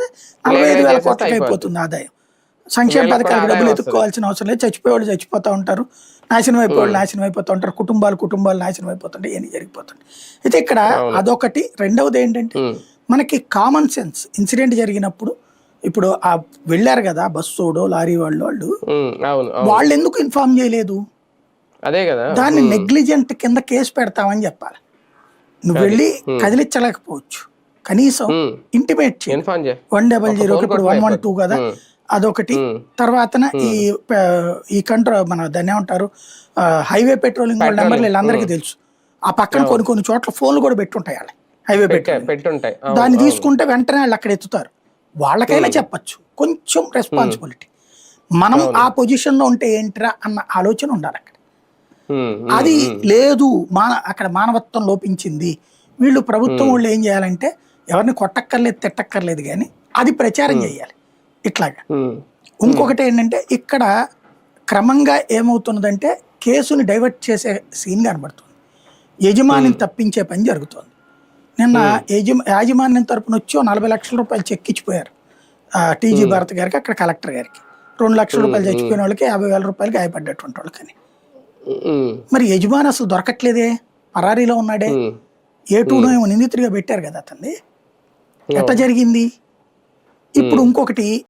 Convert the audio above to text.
చేస్తే నలభై ఐదు వేల కోట్లకి అయిపోతుంది. ఆదాయం. సంక్షేమ పథకాలకు డబ్బులు. ఎత్తుక్కోవాల్సిన అవసరం లేదు. చచ్చిపోయేవాళ్ళు చచ్చిపోతూ ఉంటారు. నాశనం అయిపోయేవాళ్ళు నాశనం అయిపోతూ ఉంటారు. కుటుంబాలు కుటుంబాలు నాశనం అయిపోతుంటాయి ఇవన్నీ జరిగిపోతుంటాయి. అయితే ఇక్కడ అదొకటి. రెండవది ఏంటంటే మనకి కామన్ సెన్స్ ఇన్సిడెంట్ జరిగినప్పుడు ఇప్పుడు ఆ వెళ్ళారు కదా బస్సోడో లారీ వాళ్ళు వాళ్ళు. వాళ్ళు ఎందుకు ఇన్ఫార్మ్ చేయలేదు? అదే కదా. దాన్ని నెగ్లిజెంట్ కింద కేసు పెడతామని చెప్పాలి. నువ్వు వెళ్ళి కదిలించలేకపోవచ్చు. కనీసం ఇంటిమేట్ చేయి. వన్ డబల్ జీరో ఇప్పుడు వన్ వన్ టూ. కదా. అదొకటి. ఉమ్. తర్వాతన ఈ ఈ కంట్రోల్ మన దాన్ని ఏమంటారు? హైవే పెట్రోలింగ్ వాళ్ళ నెంబర్లు వీళ్ళందరికీ తెలుసు. ఆ పక్కన కొన్ని కొన్ని చోట్ల ఫోన్లు కూడా పెట్టుంటాయి వాళ్ళ హైవే పెట్టుంటాయి. దాన్ని. తీసుకుంటే వెంటనే వాళ్ళు అక్కడ ఎత్తుతారు. వాళ్ళకైనా చెప్పచ్చు. కొంచెం రెస్పాన్సిబిలిటీ మనం ఆ పొజిషన్లో ఉంటే ఏంట్రా అన్న ఆలోచన ఉండాలి అక్కడ. అది లేదు మాన అక్కడ మానవత్వం లోపించింది. వీళ్ళు ప్రభుత్వం వాళ్ళు ఏం చేయాలంటే ఎవరిని కొట్టక్కర్లేదు తిట్టక్కర్లేదు కానీ అది ప్రచారం చేయాలి. ఇట్లాగా. ఇంకొకటి ఏంటంటే ఇక్కడ క్రమంగా ఏమవుతున్నదంటే కేసుని డైవర్ట్ చేసే సీన్ కనబడుతుంది. యజమానిని తప్పించే పని జరుగుతుంది. నిన్న యజమ యాజమాన్యం తరపున వచ్చి నలభై లక్షల రూపాయలు చెక్ ఇచ్చిపోయారు టీజీ భారత్ గారికి అక్కడ కలెక్టర్ గారికి. రెండు లక్షల రూపాయలు చచ్చిపోయిన వాళ్ళకి యాభై వేల రూపాయలు గాయపడ్డటువంటి వాళ్ళకని. మరి యజమాని అసలు దొరకట్లేదే? పరారీలో ఉన్నాడే? ఏ టూనో నిందితుడిగా పెట్టారు కదా అతన్ని. ఎట్లా జరిగింది? ఇప్పుడు ఇంకొకటి